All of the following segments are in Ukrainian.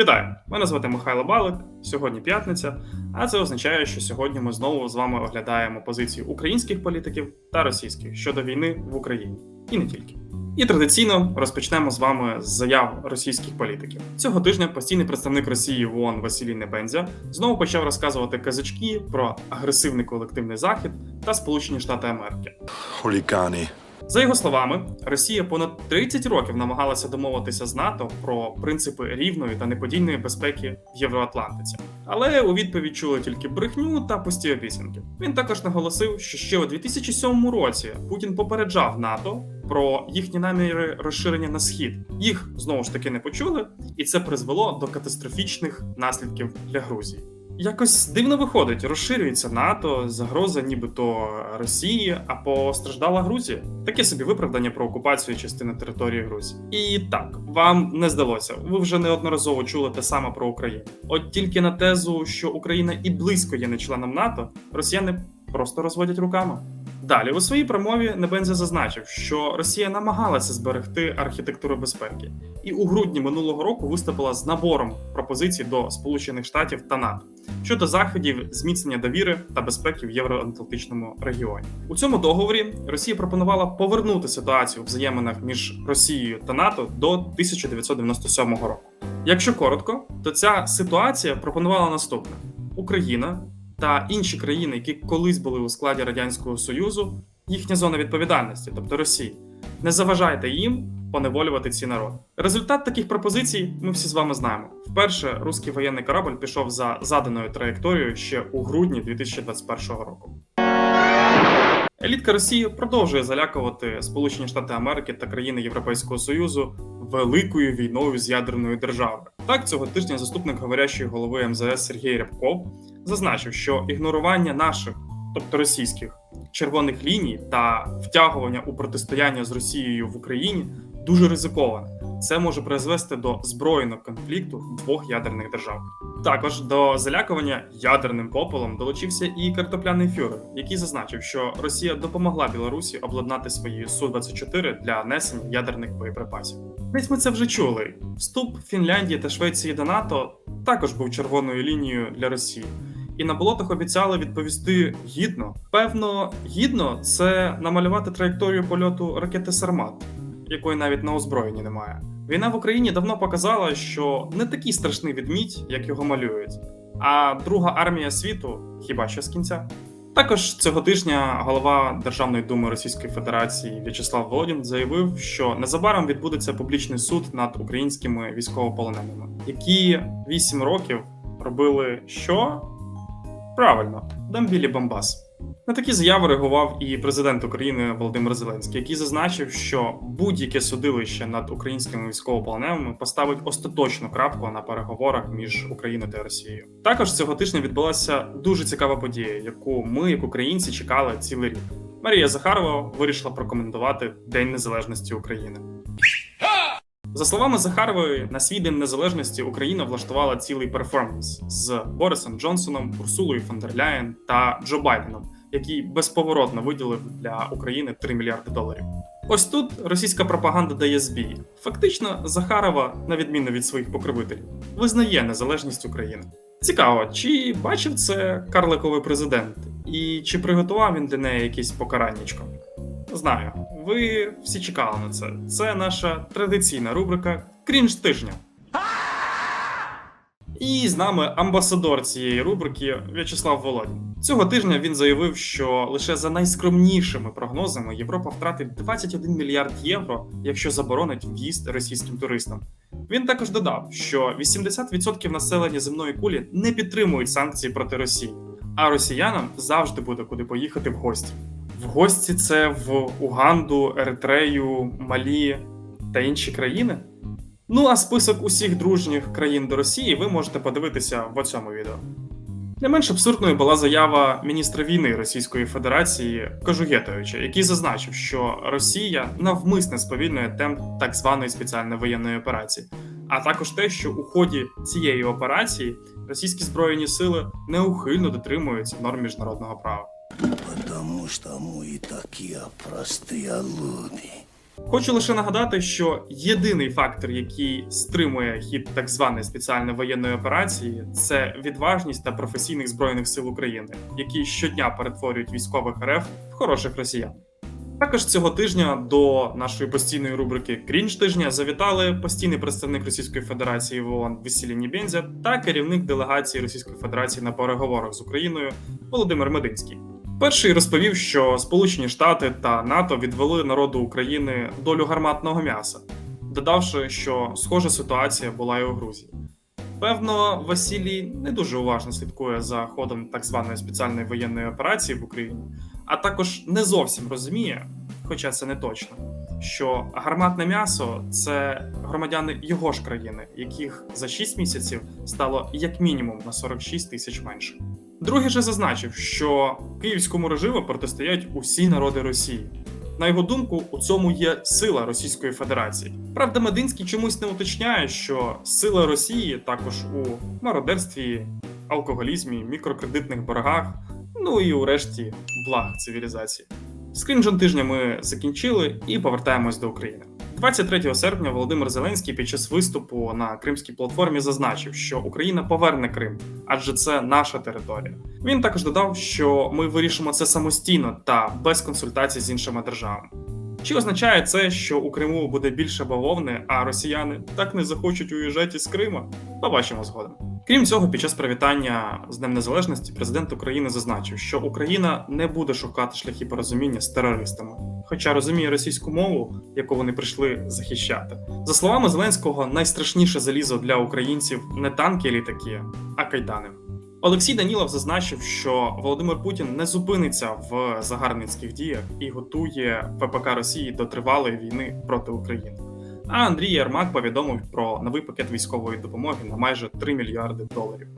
Вітаю! Мене звати Михайло Балик. Сьогодні п'ятниця, а це означає, що сьогодні ми знову з вами оглядаємо позиції українських політиків та російських щодо війни в Україні, і не тільки. І традиційно розпочнемо з вами з заяв російських політиків. Цього тижня постійний представник Росії в ООН Василій Небензя знову почав розказувати казачки про агресивний колективний захід та Сполучені Штати Америки. хулігани. За його словами, Росія понад 30 років намагалася домовитися з НАТО про принципи рівної та неподільної безпеки в Євроатлантиці, але у відповідь чули тільки брехню та пусті обіцянки. Він також наголосив, що ще у 2007 році Путін попереджав НАТО про їхні наміри розширення на схід. Їх знову ж таки не почули, і це призвело до катастрофічних наслідків для Грузії. Якось дивно виходить, розширюється НАТО, загроза нібито Росії, а постраждала Грузія. Таке собі виправдання про окупацію частини території Грузії. І так, вам не здалося. Ви вже неодноразово чули те саме про Україну. От тільки на тезу, що Україна і близько є не членом НАТО, росіяни просто розводять руками. Далі у своїй промові Небензя зазначив, що Росія намагалася зберегти архітектуру безпеки, і у грудні минулого року виступила з набором пропозицій до Сполучених Штатів та НАТО щодо заходів зміцнення довіри та безпеки в євроатлантичному регіоні. У цьому договорі Росія пропонувала повернути ситуацію в взаєминах між Росією та НАТО до 1997 року. Якщо коротко, то ця ситуація пропонувала наступне: Україна та інші країни, які колись були у складі радянського союзу, їхня зона відповідальності, тобто Росії. Не заважайте їм поневолювати ці народи. Результат таких пропозицій ми всі з вами знаємо. Вперше руський воєнний корабль пішов за заданою траєкторією ще у грудні 2021 року. Елітка Росії продовжує залякувати Сполучені Штати Америки та країни Європейського Союзу великою війною з ядерною державою. Так цього тижня заступник говорящої голови МЗС Сергій Рябков зазначив, що ігнорування наших, тобто російських, червоних ліній та втягування у протистояння з Росією в Україні дуже ризиковане. Це може призвести до збройного конфлікту двох ядерних держав. Також до залякування ядерним попелом долучився і картопляний фюрер, який зазначив, що Росія допомогла Білорусі обладнати свої Су-24 для несення ядерних боєприпасів. Десь ми це вже чули. Вступ Фінляндії та Швеції до НАТО також був червоною лінією для Росії. І на болотах обіцяли відповісти гідно. Певно, гідно це намалювати траєкторію польоту ракети Сармат, якої навіть на озброєнні немає. Війна в Україні давно показала, що не такий страшний відмідь, як його малюють. А друга армія світу хіба що з кінця. Також цього тижня голова Державної думи Російської Федерації В'ячеслав Володін заявив, що незабаром відбудеться публічний суд над українськими військовополоненими, які 8 років робили що? Правильно, дамбілі Бомбас. На такі заяви реагував і президент України Володимир Зеленський, який зазначив, що будь-яке судилище над українськими військовополоненими поставить остаточну крапку на переговорах між Україною та Росією. Також цього тижня відбулася дуже цікава подія, яку ми, як українці, чекали цілий рік. Марія Захарова вирішила прокоментувати День Незалежності України. За словами Захарової, на свій день незалежності Україна влаштувала цілий перформанс з Борисом Джонсоном, Урсулою фон та Джо Байденом, який безповоротно виділив для України 3 мільярди доларів. Ось тут російська пропаганда дає збій. Фактично, Захарова, на відміну від своїх покровителів, визнає незалежність України. Цікаво, чи бачив це карликовий президент, і чи приготував він для неї якесь покараннячко? Знаю, ви всі чекали на це. Це наша традиційна рубрика Крінж тижня. І з нами амбасадор цієї рубрики В'ячеслав Володін. Цього тижня він заявив, що лише за найскромнішими прогнозами Європа втратить 21 мільярд євро, якщо заборонить в'їзд російським туристам. Він також додав, що 80% населення земної кулі не підтримують санкції проти Росії, а росіянам завжди буде куди поїхати в гості. В гості це в Уганду, Еритрею, Малі та інші країни. Ну а список усіх дружніх країн до Росії ви можете подивитися в цьому відео. Не менш абсурдною була заява міністра війни Російської Федерації Кожугетовича, який зазначив, що Росія навмисне сповільнює темп так званої спеціальної воєнної операції, а також те, що у ході цієї операції російські збройні сили неухильно дотримуються норм міжнародного права. Потому что мы такие простые люди. Хочу лише нагадати, що єдиний фактор, який стримує хід так званої спеціальної воєнної операції, це відважність та професійних збройних сил України, які щодня перетворюють військових РФ в хороших росіян. Також цього тижня до нашої постійної рубрики Крінж тижня завітали постійний представник Російської Федерації в ООН Василій Нібензя та керівник делегації Російської Федерації на переговорах з Україною Володимир Мединський. Перший розповів, що Сполучені Штати та НАТО відвели народу України долю гарматного м'яса, додавши, що схожа ситуація була і у Грузії. Певно, Василій не дуже уважно слідкує за ходом так званої спеціальної воєнної операції в Україні, а також не зовсім розуміє, хоча це не точно, що гарматне м'ясо це громадяни його ж країни, яких за 6 місяців стало як мінімум на 46 тисяч менше. Другий же зазначив, що київському режиму протистоять усі народи Росії. На його думку, у цьому є сила Російської Федерації. Правда, Мединський чомусь не уточняє, що сила Росії також у мародерстві, алкоголізмі, мікрокредитних боргах, ну і у решті благ цивілізації. Скрінжон тижня ми закінчили і повертаємось до України. 23 серпня Володимир Зеленський під час виступу на кримській платформі зазначив, що Україна поверне Крим, адже це наша територія. Він також додав, що ми вирішимо це самостійно та без консультацій з іншими державами. Чи означає це, що у Криму буде більше бавовни, а росіяни так не захочуть уїжджати з Крима? Побачимо згодом. Крім цього, під час привітання з Днем Незалежності президент України зазначив, що Україна не буде шукати шляхи порозуміння з терористами, хоча розуміє російську мову, яку вони прийшли захищати. За словами Зеленського, найстрашніше залізо для українців не танки і літаки, а кайдани. Олексій Данілов зазначив, що Володимир Путін не зупиниться в загарбницьких діях і готує ВПК Росії до тривалої війни проти України. А Андрій Ярмак повідомив про новий пакет військової допомоги на майже 3 мільярди доларів.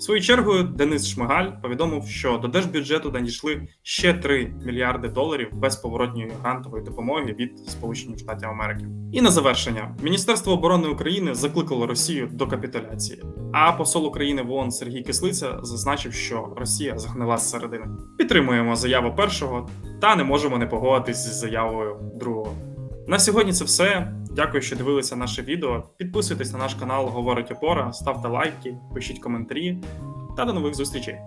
Свою чергу Денис Шмигаль повідомив, що до держбюджету надійшли ще 3 мільярди доларів безповоротньої грантової допомоги від Сполучених Штатів Америки. І на завершення Міністерство оборони України закликало Росію до капітуляції. А посол України в ООН Сергій Кислиця зазначив, що Росія загнила зсередини. Підтримуємо заяву першого та не можемо не погодитись з заявою другого. На сьогодні це все. Дякую, що дивилися наше відео. Підписуйтесь на наш канал Говорить Опора, ставте лайки, пишіть коментарі та до нових зустрічей.